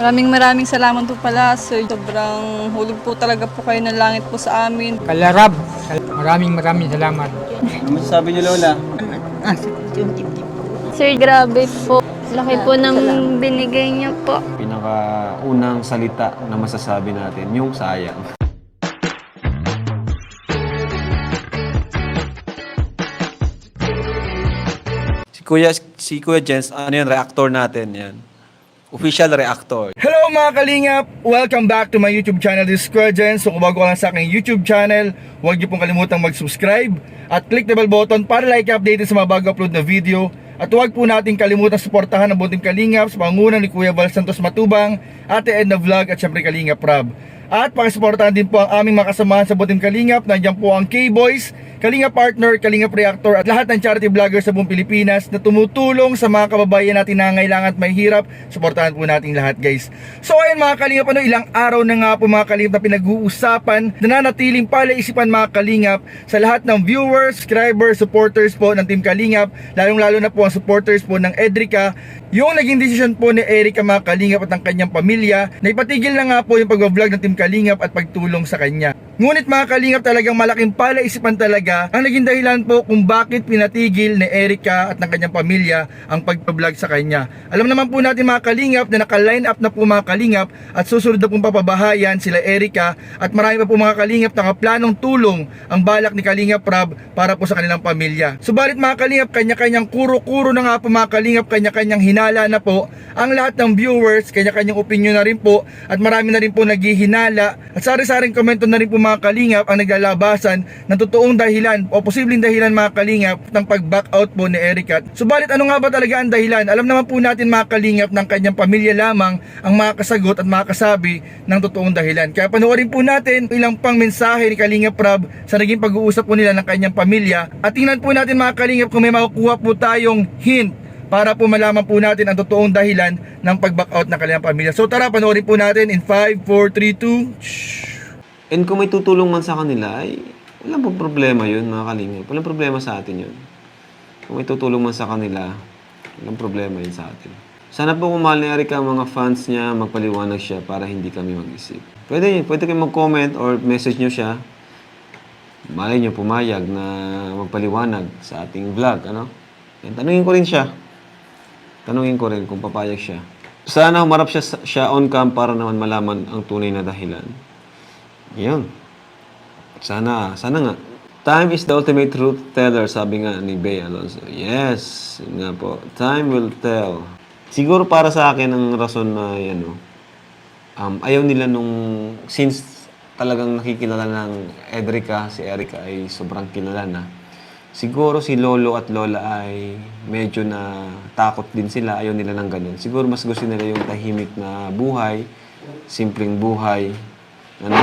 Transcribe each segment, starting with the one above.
Maraming maraming salamat po pala, sir. Sobrang hulog po talaga po kayo ng langit po sa amin. Kalarab, maraming maraming salamat. Ano masasabi niyo, Lola? Sir, grabe po. Laki po ng binigay niyo po. Pinakaunang salita na masasabi natin, yung sayang. Si Kuya, si Kuya Jens, ano yan, reactor natin yan. Official reactor. Hello mga kalingap! Welcome back to my YouTube channel, This is Kuya Jen. So kung bago ka lang sa aking YouTube channel, huwag niyo pong kalimutang mag-subscribe at click the bell button para like updated sa mga bago upload na video. At huwag po natin kalimutan suportahan ang buting kalingap sa pangunan ni Kuya Val Santos Matubang, Ate Edna Vlog at syempre Kalingap Rob. At pakisuportahan din po ang aming mga sa Butim Kalingap. Nandiyan po ang K-Boys, Kalingap Partner, Kalingap Reactor at lahat ng charity vloggers sa buong Pilipinas na tumutulong sa mga kababayan natin na ngailangan at may hirap. Suportahan po natin lahat guys. So ayun mga Kalingap, ano, ilang araw na nga po mga Kalingap na pinag-uusapan na nanatiling palaisipan mga Kalingap sa lahat ng viewers, subscribers, supporters po ng Team Kalingap. Lalong lalo na po ang supporters po ng Edrica. Yung naging desisyon po ni Erica mga Kalingap at ang kanyang pamilya na ipatigil na nga po yung pag-vlog ng Team Kalingap at pagtulong sa kanya. Ngunit mga Kalingap talagang malaking palaisipan talaga ang naging dahilan po kung bakit pinatigil ni Erica at ng kanyang pamilya ang pag-vlog sa kanya. Alam naman po natin mga Kalingap na naka-line up na po mga Kalingap at susunod na pong papabahayan sila Erica at marami pa po mga Kalingap na planong tulong ang balak ni Kalingap Rob para po sa kanilang pamilya. Subalit mga Kalingap, kanya-kanyang kuro-kuro na nga po mga Kalingap, kanya-kanyang hinala na po ang lahat ng viewers, kanya-kanyang opinion na rin po at marami na rin po naghihinala at sari-saring komento na rin po mga Kalingap ang naglalabasan ng totoong dahilan o posibleng dahilan mga Kalingap ng pag-back out po ni Eric Subalit ano nga ba talaga ang dahilan? Alam naman po natin mga Kalingap ng kanyang pamilya lamang ang makakasagot at makakasabi ng totoong dahilan. Kaya panoorin po natin ilang pang mensahe ni Kalingap Rob sa naging pag-uusap po nila ng kanyang pamilya at tingnan po natin mga Kalingap kung may makukuha po tayong hint para po malaman po natin ang totoong dahilan ng pag-back out ng kanilang pamilya. So tara, panoorin po natin in 5, 4, 3, 2, And kung may tutulong man sa kanila, ay walang po problema yun, mga kalingap. Walang problema sa atin yun. Kung may tutulong man sa kanila, walang problema yun sa atin. Sana po kung mahal ni Eric ang mga fans niya, magpaliwanag siya para hindi kami mag-isip. Pwede yun. Pwede kayo mag-comment or message nyo siya. Malay nyo pumayag na magpaliwanag sa ating vlog, ano? Yan, tanungin ko rin siya. Tanungin ko rin kung papayag siya. Sana humarap siya, siya on cam para naman malaman ang tunay na dahilan. Yun. Sana, sana nga. Time is the ultimate truth teller, sabi nga ni Bea Alonso. Yes, nga po. Time will tell. Siguro para sa akin ang rason na yan, no, um, ayaw nila nung, since talagang nakikilala ng Edrica, si Erica ay sobrang kilala na. Siguro si Lolo at Lola ay medyo na takot din sila, ayaw nila ng ganun. Siguro mas gusto nila yung tahimik na buhay, simpleng buhay, ano,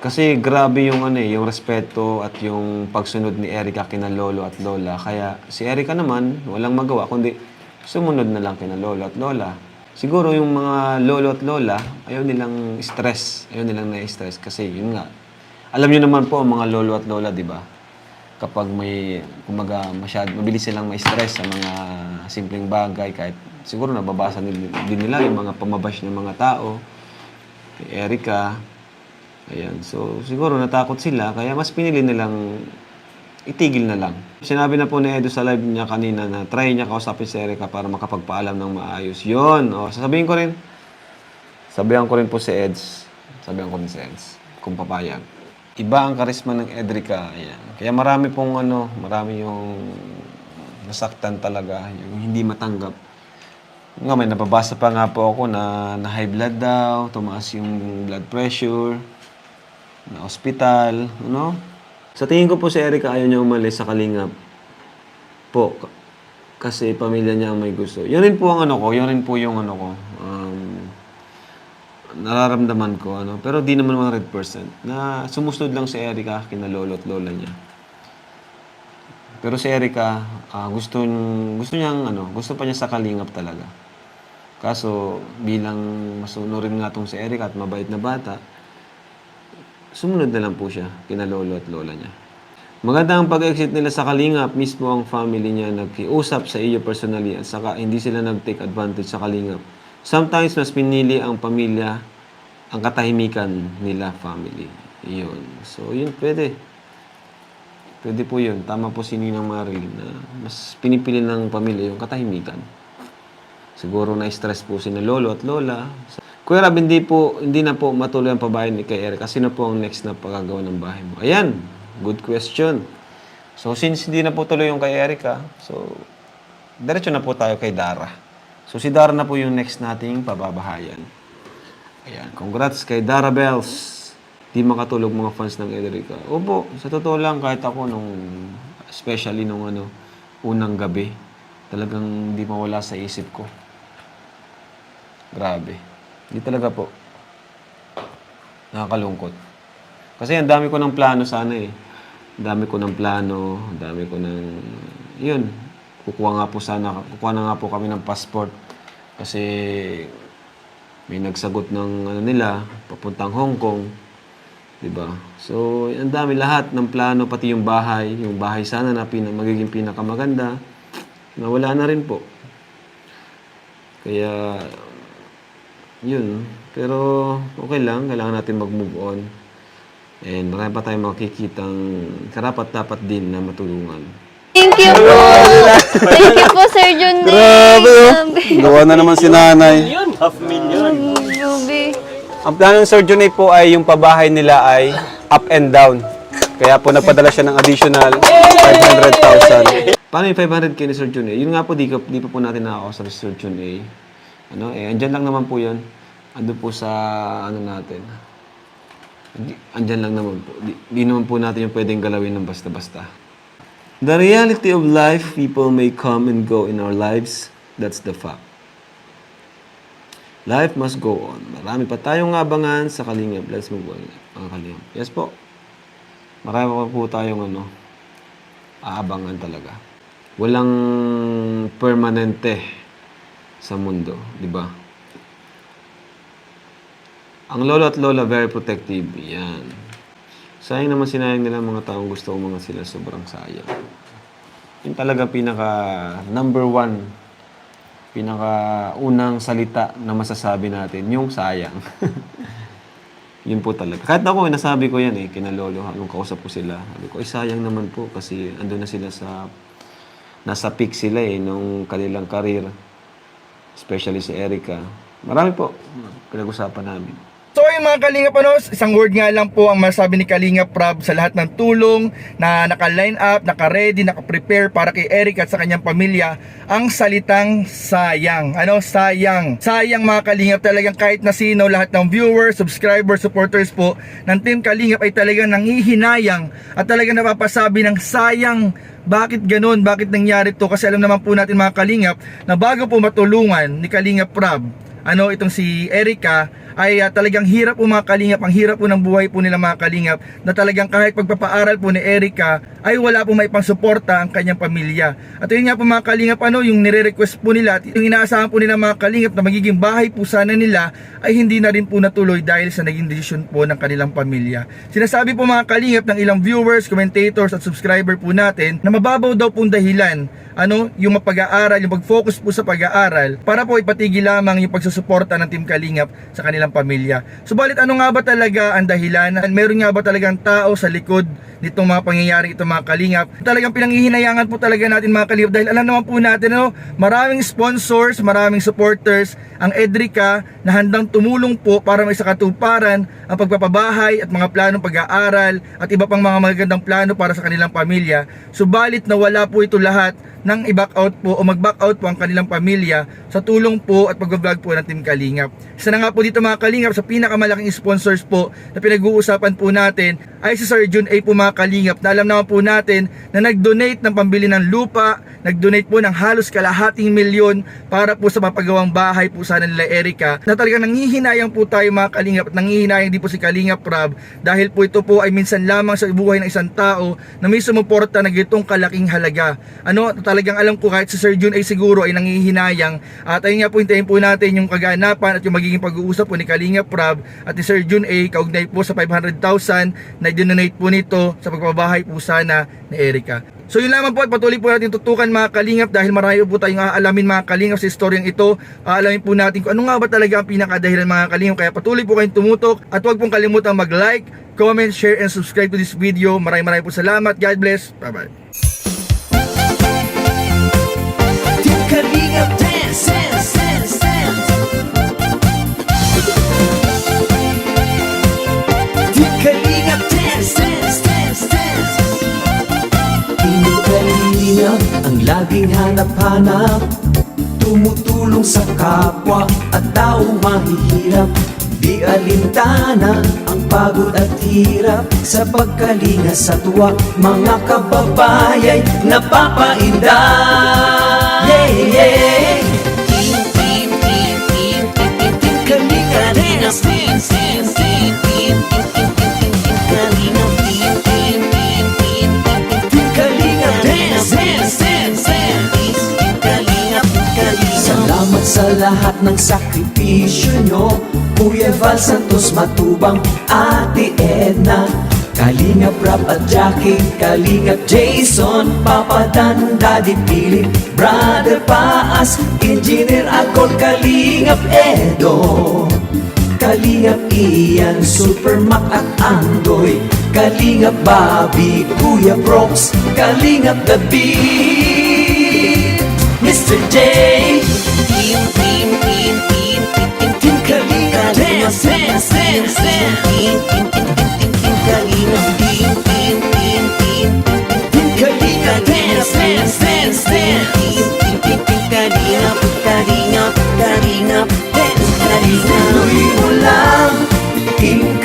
kasi grabe yung ano eh, yung respeto at yung pagsunod ni Erica kina Lolo at Lola. Kaya si Erica naman, walang magawa kundi sumunod na lang kina Lolo at Lola. Siguro yung mga Lolo at Lola, ayaw nilang stress. Ayaw nilang na-stress kasi yun nga. Alam niyo naman po ang mga Lolo at Lola, di ba? Kapag may, kumaga, masyad, mabilis silang ma-stress sa mga simpleng bagay kahit siguro nababasa din, nila yung mga pamabash ng mga tao. Kay Erica, Ayan. So, siguro natakot sila, kaya mas pinili nilang itigil na lang. Sinabi na po ni Edo sa live niya kanina na try niya kausapin si Erica para makapagpaalam ng maayos. Yun. O, sasabihin ko rin. Sabihan ko rin po si Eds. Sabihan ko rin si Eds. Kung papayag. Iba ang karisma ng Edrica. Ayan. Kaya marami pong ano, marami yung nasaktan talaga, yung hindi matanggap. Nga, may nababasa pa nga po ako na, na high blood daw, tumaas yung blood pressure, na ospital, ano? Sa tingin ko po si Erica ayaw niya umalis sa Kalingap. Po. Kasi pamilya niya ang may gusto. Yun rin po ang ano ko, yun rin po yung ano ko. Um, nararamdaman ko, ano. Pero di naman 100%. Na sumusunod lang si Erica kina lolo at lola niya. Pero si Erica, ah, gusto, gusto niyang, ano, gusto pa niya sa Kalingap talaga. Kaso, bilang masunurin nga tong si Erica at mabait na bata, sumunod na lang po siya kina lolo at lola niya. Maganda ang pag-exit nila sa Kalingap, mismo ang family niya nagkiusap sa iyo personally at saka hindi sila nag-take advantage sa Kalingap sometimes mas pinili ang pamilya ang katahimikan nila family. Yun. So, yun pwede. Pwede po yun. Tama po si Ninang Marilyn na mas pinipili ng pamilya yung katahimikan. Siguro na-stress po si na lolo at lola. Kuya Rab, hindi, po, hindi na po matuloy ang pabahay ni kay Eric. Kasi na po ang next na pagagawa ng bahay mo? Ayan, good question. So, since hindi na po tuloy yung kay Erica, so, diretso na po tayo kay Dara. So, si Dara po yung next nating pababahayan. Ayan, congrats kay Dara Bells. Di makatulog mga fans ng Erica. Opo, sa totoo lang, kahit ako nung, especially nung ano, unang gabi, talagang di mawala sa isip ko. Grabe. Di talaga po. Nakakalungkot. Kasi ang dami ko ng plano sana eh. Ang dami ko ng plano, ang dami ko ng... Yun. Kukuha nga po sana, kukuha na nga po kami ng passport. Kasi may nagsagot ng ano nila, papuntang Hong Kong. 'Di ba? So, ang dami lahat ng plano, pati yung bahay. Yung bahay sana na pina, magiging pinakamaganda. Nawala na rin po. Kaya, yun. Pero, okay lang. Kailangan natin mag-move on. And marami pa tayong makikitang karapat-dapat din na matulungan. Thank you po. Thank you po, Sir Jun. Grabe, oh. Gawa na naman si nanay. Grabe. Ang plano ng Sir Junay po ay yung pabahay nila ay up and down. Kaya po nagpadala siya ng additional 500,000. Paano yung 500k ni Sir Jun A? Yun nga po, di, ko, di pa po natin nakakausap si Sir Jun A. Ano, eh, andyan lang naman po yun. Ando po sa, ano natin. Di, andyan lang naman po. Di, di naman po natin yung pwedeng galawin ng basta-basta. The reality of life, people may come and go in our lives. That's the fact. Life must go on. Marami pa tayong abangan sa Kalingap. Let's move on, mga Kalingap. Yes po. Marami pa po tayong ano, aabangan talaga. Walang permanente sa mundo, di ba? Ang lolo at lola very protective. Yan. Sayang naman sinayang nila mga taong gusto mga sila sobrang sayang. Yung talaga pinaka number one, pinaka unang salita na masasabi natin, yung sayang. Yun po talaga. Kahit ako, nasabi ko yan eh, kina lolo, nung kausap ko sila. Sabi ko, ay sayang naman po kasi andun na sila sa, nasa peak sila eh, nung kanilang karir. Especially si Erica. Marami po, pinag-usapan namin. So yung mga Kalingap ano, isang word nga lang po ang masabi ni Kalingap Prab sa lahat ng tulong na naka-line up, naka-ready, naka-prepare para kay Eric at sa kanyang pamilya ang salitang sayang. Ano, sayang. Sayang mga Kalingap talagang kahit na sino, lahat ng viewers, subscribers, supporters po ng Team Kalingap ay talagang nangihinayang at talagang napapasabi ng sayang bakit ganun? Bakit nangyari to? Kasi alam naman po natin mga Kalingap na bago po matulungan ni Kalingap Prab ano itong si Erica ay ah, talagang hirap po mga kalingap. Ang hirap po ng buhay po nila mga kalingap na talagang kahit pagpapaaral po ni Erica ay wala po may pang suporta ang kanyang pamilya. At yun nga po mga kalingap ano yung nire-request po nila at yung inaasahan po nila mga kalingap na magiging bahay po sana nila ay hindi na rin po natuloy dahil sa naging desisyon po ng kanilang pamilya. Sinasabi po mga kalingap ng ilang viewers, commentators at subscriber po natin na mababaw daw pong dahilan ano, yung mapag-aaral, yung pag-focus po sa pag-aaral para po ipatigil lamang yung pagsusuporta ng Team Kalingap sa kanilang pamilya. Subalit ano nga ba talaga ang dahilan? Meron nga ba talagang tao sa likod nitong mga pangyayari itong mga Kalingap? Talagang pinanghihinayangan po talaga natin mga Kalingap dahil alam naman po natin ano, maraming sponsors, maraming supporters ang Edrica na handang tumulong po para may sakatuparan ang pagpapabahay at mga planong pag-aaral at iba pang mga magagandang plano para sa kanilang pamilya. Subalit nawala po ito lahat nang i-back out po o mag-back out po ang kanilang pamilya sa tulong po at pag-vlog po ng Team Kalingap. Isa na nga po dito mga Kalingap sa pinakamalaking sponsors po na pinag-uusapan po natin ay si Sir Jun A po mga Kalingap na alam naman po natin na nag-donate ng pambili ng lupa, nag-donate po ng halos kalahating milyon para po sa mapagawang bahay po sana nila Erica na talagang nangihinayang po tayo mga Kalingap at nangihinayang din po si Kalingap Rob dahil po ito po ay minsan lamang sa buhay ng isang tao na may sumuporta na gitong kalaking halaga. Ano, talagang alam ko kahit si Sir Jun ay siguro ay nangihinayang at ayun nga po hintayin po natin yung kaganapan at yung magiging pag-uusap po ni Kalinga Prab at ni Sir Jun A kaugnay po sa 500,000 na dinonate po nito sa pagpapabahay po sana ni Erica. So yun lamang po at patuloy po natin tutukan mga kalingap dahil marami po tayong aalamin mga kalingap sa istoryang ito. Aalamin po natin kung ano nga ba talaga ang pinakadahilan mga kalingap. Kaya patuloy po kayong tumutok at huwag pong kalimutang mag-like, comment, share, and subscribe to this video. Maraming maraming po salamat. God bless. Bye-bye. Team Kalingap dance, dance, dance, dance. Team Kalingap ang laging hanap-hanap Tumutulong sa kapwa at taong mahihirap. Di alintana ang pagod at hirap. Sa pagkalinga sa tuwa Mga kababayay napapainda Yeah, yeah Kalinga team, team Kalinga, team, team, team Kalinga dance, dance, Kalinga, Kalinga Salamat sa lahat ng sakripisyo nyo Kuya Val Santos Matubang, Ate Edna Kalingap Rap at Jackie, Kalingap Jason Papadan, Daddy Philip, Brother Paas Engineer Akol, Kalingap Edo Kalingap Ian, Super Mac at Andoy Kalingap Bobby, Kuya Brooks Kalingap The Beat Mr. J Team, team, team, team, team, team, team Kalingap dance, dance Team, team, team, team, team, team Kalingap Team, team, team, team, team, team Kalingap dance Team, team, team, team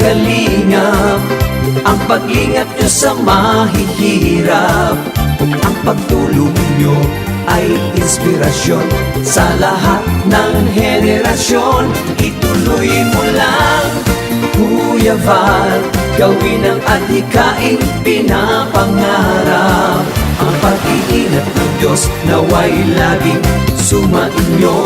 Kalingap Ang paglingap nyo sa mahihirap. Ang pagtulong nyo ay inspirasyon Sa lahat ng henerasyon. Ituloy mo lang Kuya Val Gawin ang adhikaing pinapangarap. Ang pag-iingat ng Diyos Naway laging sumainyo